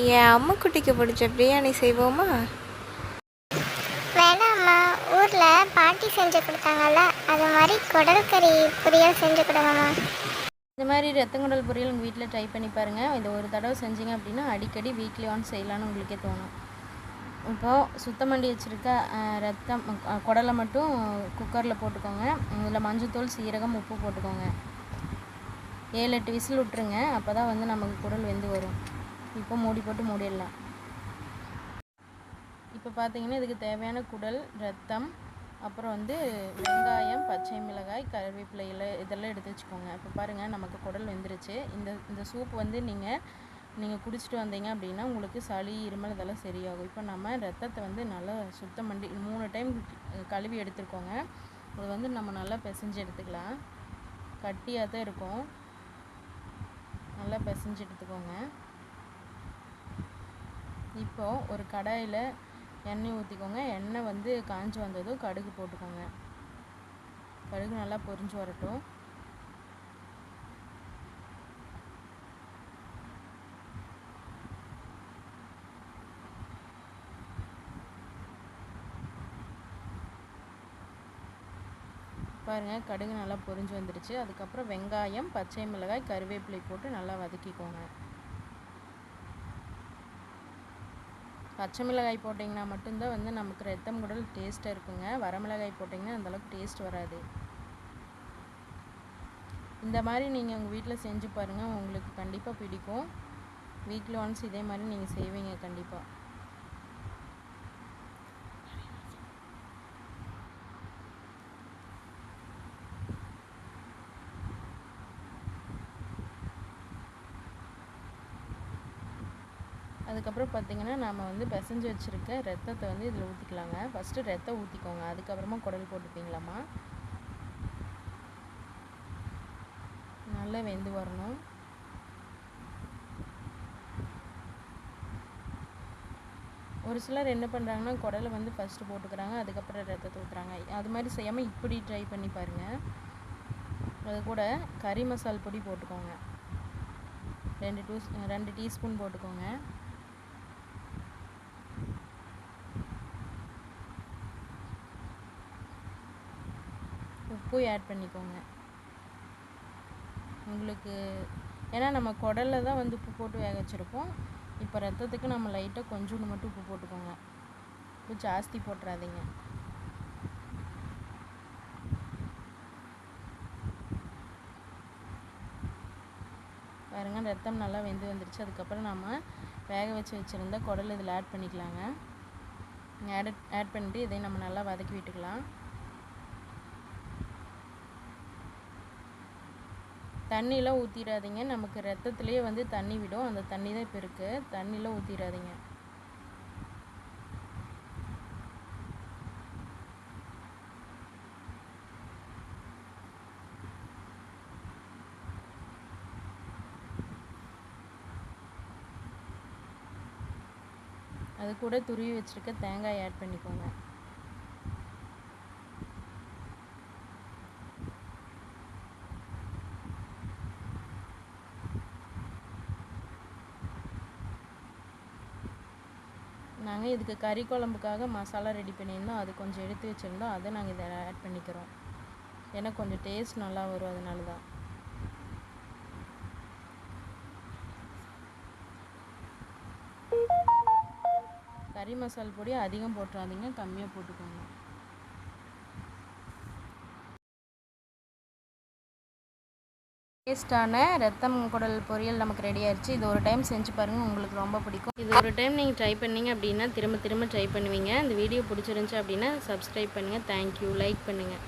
என் அம்முக்குட்டிக்கு பிடிச்ச பிரியாணி செய்வோமா? வேணாம்மா. ஊரில் பாட்டி செஞ்சு கொடுத்தாங்கல்ல அது மாதிரி குடல் கறி பொரியல் செஞ்சு கொடுங்கம்மா. இந்த மாதிரி ரத்தங்குடல் பொரியல் உங்கள் வீட்டில் ட்ரை பண்ணி பாருங்கள் இது ஒரு தடவை செஞ்சீங்க அப்படின்னா அடிக்கடி வீக்லி ஒன் செய்யலான்னு உங்களுக்கே தோணும். இப்போது சுத்தம் பண்ணி வச்சுருக்க ரத்தம் குடலை மட்டும் குக்கரில் போட்டுக்கோங்க. இதில் மஞ்சள்தூள் சீரகம் உப்பு போட்டுக்கோங்க. ஏழு எட்டு விசில் விட்ருங்க அப்போ தான் வந்து நமக்கு குடல் வெந்து வரும். இப்போ மூடி போட்டு மூடிடலாம். இப்போ பார்த்தீங்கன்னா இதுக்கு தேவையான குடல் ரத்தம் அப்புறம் வந்து வெங்காயம் பச்சை மிளகாய் கருவேப்பிலை இலை இதெல்லாம் எடுத்து வச்சுக்கோங்க. இப்போ பாருங்கள் நமக்கு குடல் வெந்துருச்சு. இந்த இந்த சூப் வந்து நீங்கள் நீங்கள் குடிச்சிட்டு வந்தீங்க அப்படின்னா உங்களுக்கு சளி இருமல் இதெல்லாம் சரியாகும். இப்போ நம்ம ரத்தத்தை வந்து நல்லா சுத்தம் பண்ணி மூணு டைம் கழுவி எடுத்துருக்கோங்க அது வந்து நம்ம நல்லா பிசைஞ்சு எடுத்துக்கலாம். கட்டியாக தான் இருக்கும். நல்லா பிசைஞ்சு எடுத்துக்கோங்க. இப்போ ஒரு கடாயில் எண்ணெய் ஊற்றிக்கோங்க எண்ணெய் வந்து காஞ்சி வந்ததும் கடுகு போட்டுக்கோங்க. கடுகு நல்லா பொரிஞ்சு வரட்டும். பாருங்கள் கடுகு நல்லா பொரிஞ்சு வந்துடுச்சு. அதுக்கப்புறம் வெங்காயம் பச்சை மிளகாய் கருவேப்பிலை போட்டு நல்லா வதக்கிக்கோங்க. பச்சை மிளகாய் போட்டிங்கன்னா மட்டும்தான் வந்து நமக்கு ரத்தம் குடல் டேஸ்ட்டாக இருக்குங்க. வரமிளகாய் போட்டிங்கன்னா அந்தளவுக்கு டேஸ்ட் வராது. இந்த மாதிரி நீங்கள் உங்கள் வீட்டில் செஞ்சு பாருங்கள் உங்களுக்கு கண்டிப்பாக பிடிக்கும். வீக்லி ஒன்ஸ் இதே மாதிரி நீங்கள் செய்வீங்க கண்டிப்பாக அதுக்கப்புறம் பார்த்தீங்கன்னா நாம் வந்து பிசைஞ்சு வச்சுருக்க ரத்தத்தை வந்து இதில் ஊற்றிக்கலாங்க ஃபஸ்ட்டு ரத்தம் ஊற்றிக்கோங்க அதுக்கப்புறமா குடல் போட்டுப்பீங்களாம்மா? நல்லா வெந்து வரணும். ஒரு சிலர் என்ன பண்ணுறாங்கன்னா குடலை வந்து ஃபஸ்ட்டு போட்டுக்கிறாங்க அதுக்கப்புறம் ரத்தத்தை ஊற்றுறாங்க அது மாதிரி செய்யாமல் இப்படி ட்ரை பண்ணி பாருங்கள் அது கூட கறி மசால் பொடி போட்டுக்கோங்க. ரெண்டு டூ ரெண்டு டீஸ்பூன் போட்டுக்கோங்க. உப்பு ஆட் பண்ணிக்கோங்க. உங்களுக்கு ஏன்னா நம்ம குடலில் தான் வந்து உப்பு போட்டு வேக வச்சுருப்போம். இப்போ ரத்தத்துக்கு நம்ம லைட்டாக கொஞ்சோண்டு மட்டும் உப்பு போட்டுக்கோங்க. உப்பு ஜாஸ்தி போட்டுறாதீங்க. பாருங்க ரத்தம் நல்லா வெந்து வந்துருச்சு. அதுக்கப்புறம் நம்ம வேக வச்சு வச்சுருந்த குடல் இதில் ஆட் பண்ணிக்கலாங்க. ஆட் ஆட் பண்ணிட்டு இதை நம்ம நல்லா வதக்கி விட்டுக்கலாம். தண்ணிலாம் ஊற்றிடாதீங்க நமக்கு ரத்தத்துலேயே வந்து தண்ணி விடும். அந்த தண்ணி தான் இப்போ இருக்குது தண்ணிலாம் ஊற்றிடாதீங்க அது கூட துருவி வச்சுருக்க தேங்காய் ஆட் பண்ணிக்கோங்க. நாங்கள் இதுக்கு கறி குழம்புக்காக மசாலா ரெடி பண்ணியிருந்தோம். அது கொஞ்சம் எடுத்து வச்சுருந்தோம். அதை நாங்கள் இதை ஆட் பண்ணிக்கிறோம். ஏன்னா கொஞ்சம் டேஸ்ட் நல்லா வரும். அதனால தான் கறி மசால் பொடி அதிகம் போட்டுறாதீங்க. கம்மியாக போட்டுக்கோங்க. டேஸ்டான ரத்தம் குடல் பொரியல் நமக்கு ரெடி ஆயிடுச்சு இது ஒரு டைம் செஞ்சு பாருங்கள் உங்களுக்கு ரொம்ப பிடிக்கும். இது ஒரு டைம் நீங்கள் ட்ரை பண்ணீங்க அப்படின்னா திரும்ப திரும்ப ட்ரை பண்ணுவீங்க. இந்த வீடியோ பிடிச்சிருந்துச்சி அப்படின்னா சப்ஸ்கிரைப் பண்ணுங்கள் தேங்க்யூ லைக் பண்ணுங்கள்